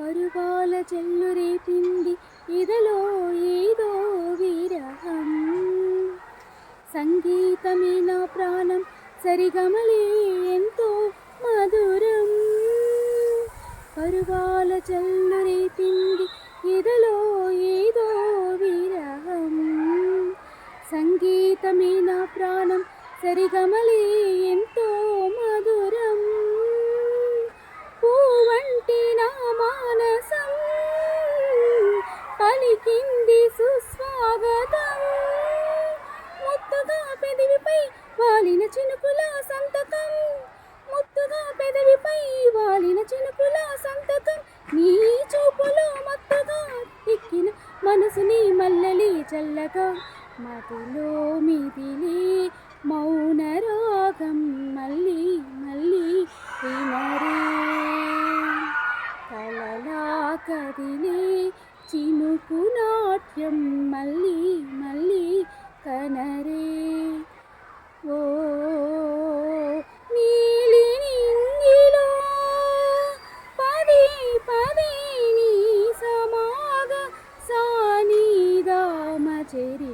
పరువాల చెల్లు రేపింది ఇదలో ఏదో విరహం. సంగీతమే నా ప్రాణం సరిగమలే ఎంతో మధురం. పరువాల చెల్లు రేపింది ఇదలో ఏదో విరహం. సంగీతమే నా ప్రాణం సరిగమలే పలికింది సుస్వాగతం. ముత్తుగా పెదవిపై వాలిన చినుకుల సంతకం. ముత్తుగా పెదవిపై వాలిన చినుకుల సంతకం. నీ చూపులో మత్తుగా ఎక్కిన మనసుని మల్లలి చల్లగా. మదిలో మిదిలే మౌన రోగం. మళ్ళీ మళ్ళీ వినరే. కలలా కదిలే చినుకు నాట్యం మళ్ళీ మళ్ళీ కనరే. ఓ నీలినింగిలో పది పది నీ సమాగ సానిదామ చెరి